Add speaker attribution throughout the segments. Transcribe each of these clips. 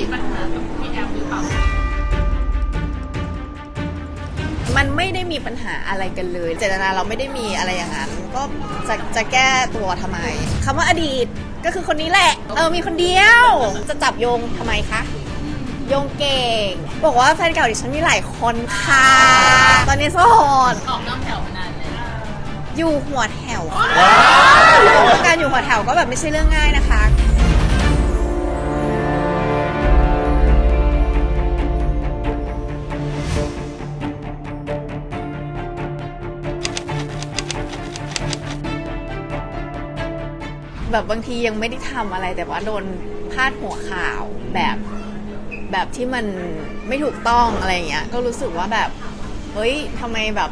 Speaker 1: มีปัญหากับพี่แอมหรือเปล่า
Speaker 2: มันไม่ได้มีปัญหาอะไรกันเลย เจตนาเราไม่ได้มีอะไรอย่างนั้น ก็จะจะแก้ตัวทำไมคำว่าอดีตก็คือคนนี้แหละ เออมีคนเดียว จะจับโยงทำไมคะ โยงเก่ง บอกว่าแฟนเก่าดิฉันมีหลายคนค่ะ ตอนนี้โสด
Speaker 1: ออกนอกแถวมานานแล้ว
Speaker 2: อยู่หัวแถวค่ะการอยู่หัวแถวก็แบบไม่ใช่เรื่องง่ายนะคะ แบบบางทียังไม่ได้ทำอะไรแต่ว่าโดนพาดหัวข่าวแบบแบบที่มันไม่ถูกต้องอะไรอย่างเงี้ยก็รู้สึกว่าแบบเฮ้ยทำไมแบบ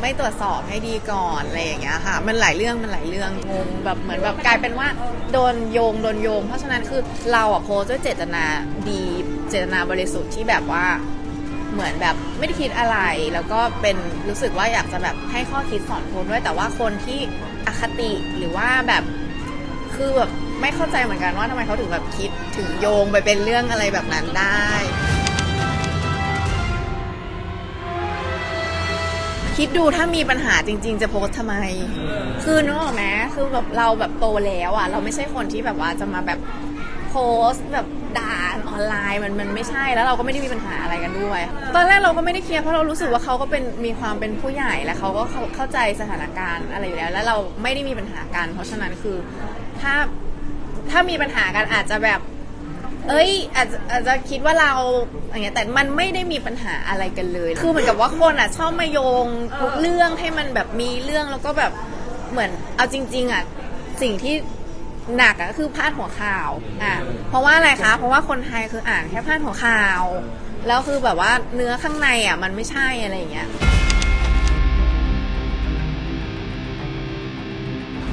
Speaker 2: ไม่ตรวจสอบให้ดีก่อนอะไรอย่างเงี้ยค่ะ มันหลายเรื่องมันหลายเรื่องงงแบบเหมือนแบบกลายเป็นว่าโดนโยงโดนโยง เพราะฉะนั้นคือเราอะโพสต์ด้วยเจตนาดีเจตนาบริสุทธิ์ที่แบบว่า เหมือนแบบไม่ได้คิดอะไร แล้วก็เป็นรู้สึกว่าอยากจะแบบให้ข้อคิดสอนคนด้วยแต่ว่าคนที่อคติหรือว่าแบบ คือแบบไม่เข้าใจเหมือนกันว่าทำไมเขาถึงแบบคิดถึงโยงไปเป็นเรื่องอะไรแบบนั้นได้ คิดดูถ้ามีปัญหาจริง ๆ จะโพสทำไม คือนึกออกไหมคือแบบเราแบบโตแล้วอะ เราไม่ใช่คนที่แบบว่าจะมาแบบโพสแบบด่าออนไลน์มันมันไม่ใช่แล้วเราก็ไม่ได้มีปัญหาอะไรกันด้วย ตอนแรกเราก็ไม่ได้เคลียร์เพราะเรารู้สึกว่าเขาก็เป็นมีความเป็นผู้ใหญ่และเขาก็เข้าเข้าใจสถานการณ์อะไรอยู่แล้ว แล้วเราไม่ได้มีปัญหากัน เพราะฉะนั้นคือ ถ้าถ้ามีปัญหากันอาจจะแบบ เอ้ย อาจจะอาจจะคิดว่าเราอย่างเงี้ยแต่มันไม่ได้มีปัญหาอะไรกันเลย คือเหมือนกับว่าคนอะชอบมาโยงทุกเรื่องให้มันแบบมีเรื่องแล้วก็แบบเหมือนเอาจริง ๆอะสิ่งที่หนักอะคือพาดหัวข่าวอะเพราะว่าอะไรคะ เพราะว่าคนไทยคืออ่านแค่พาดหัวข่าว แล้วคือแบบว่าเนื้อข้างในอะมันไม่ใช่อะไรอย่างเงี้ย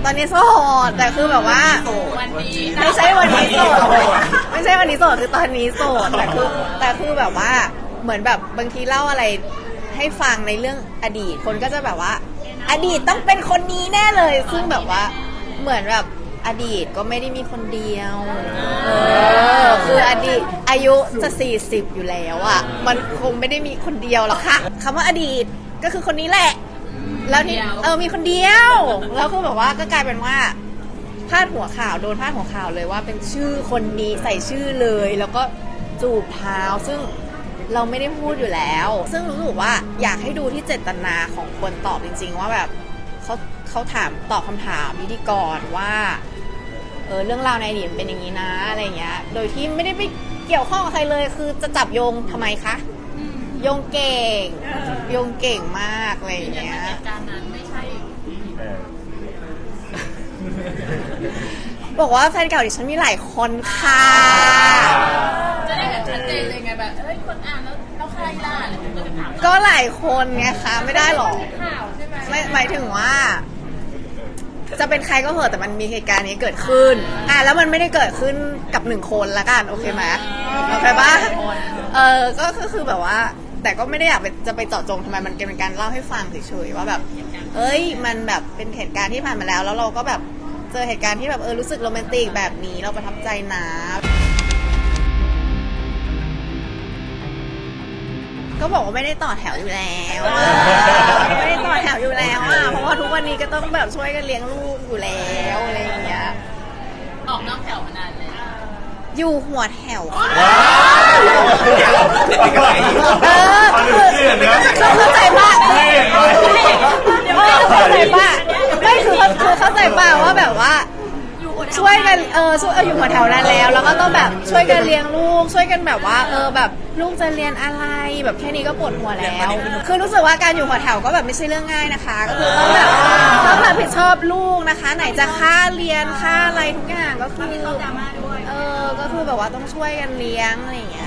Speaker 2: ตอนนี้โสดแต่คือแบบว่า
Speaker 1: วันนี้
Speaker 2: ไม่ใช่วันนี้โสดไม่ใช่วันนี้โสดคือตอนนี้โสดแต่คือแต่คือแบบว่าเหมือนแบบบางทีเล่าอะไรให้ฟังในเรื่องอดีต คนก็จะแบบว่า อดีตต้องเป็นคนนี้แน่เลย ซึ่งแบบว่าเหมือนแบบอดีตก็ไม่ได้มีคนเดียวเออคืออดีตอายุจะ40 อยู่แล้วอะ มันคงไม่ได้มีคนเดียวหรอกค่ะคำว่าอดีตก็คือคนนี้แหละ แล้วที่เออมีคนเดียว แล้วคือแบบว่าก็กลายเป็นว่าพาดหัวข่าวโดนพาดหัวข่าวเลยว่าเป็นชื่อคนนี้ใส่ชื่อเลย แล้วก็จูบเท้าซึ่งเราไม่ได้พูดอยู่แล้ว ซึ่งรู้สึกว่าอยากให้ดูที่เจตนาของคนตอบจริง ๆ ว่าแบบเขาเขาถามตอบคำถามพิธีกรว่าเออเรื่องราวในอดีตมันเป็นอย่างนี้นะอะไรเงี้ย โดยที่ไม่ได้ไปเกี่ยวข้องกับใครเลย คือจะจับโยงทำไมคะโยงเก่งโยงเก่งมากอะไรอย่างเงี้ย
Speaker 1: เหตุการณ์นั้นไม่ใช่
Speaker 2: บอกว่าแฟนเก่าดิฉันมีหลายคนค่ะ
Speaker 1: จะได้แบบชัดเจนเลยไงแบบเอ้ยคนอ่านแล้วแล้วใครล่ะอะไรอย่างเงี้ยก็จะถาม
Speaker 2: ก็หลายคนไงคะไม่ได้หรอก
Speaker 1: ข่าวใช่ไหม
Speaker 2: ไม่หมายถึงว่า จะเป็นใครก็เหอะแต่มันมีเหตุการณ์นี้เกิดขึ้น อะแล้วมันไม่ได้เกิดขึ้นกับหนึ่งคนละกันโอเคไหมโอเคปะเออก็ก็คือแบบว่า แต่ก็ไม่ได้อยากไปจะไปเจาะจงทำไมมันเป็นการเล่าให้ฟังเฉยๆว่าแบบ เอ้ย มันแบบเป็นเหตุการณ์ที่ผ่านมาแล้ว แล้วเราก็แบบเจอเหตุการณ์ที่แบบเออรู้สึกโรแมนติกแบบนี้เราประทับใจนะก็บอกว่าไม่ได้ต่อแถวอยู่แล้วอะไม่ได้ต่อแถวอยู่แล้วอะเพราะว่าทุกวันนี้ก็ต้องแบบช่วยกันเลี้ยงลูกอยู่แล้วอะไรอย่างเงี้ย
Speaker 1: ออกนอกแถวมานานแล้ว
Speaker 2: อยู่หัวแถวค่ะ
Speaker 3: ติดกันไหน
Speaker 2: เออคือคือเข้าใจป่ะไม่เข้าใจป่ะไม่คือคือเข้าใจป่ะว่าแบบว่า ช่วยกันเออ ช่วยเอออยู่หัวแถวนั้นแล้ว แล้วก็ต้องแบบช่วยกันเลี้ยงลูก ช่วยกันแบบว่าเออแบบลูกจะเรียนอะไรแบบแค่นี้ก็ปวดหัวแล้ว คือรู้สึกว่าการอยู่หัวแถวก็แบบไม่ใช่เรื่องง่ายนะคะ ก็คือต้องแบบต้องรับผิดชอบลูกนะคะ ไหนจะค่าเรียนค่าอะไรทุกอย่างก็คือเออก็คือแบบว่าต้องช่วยกันเลี้ยงอะไรอย่างเงี้ย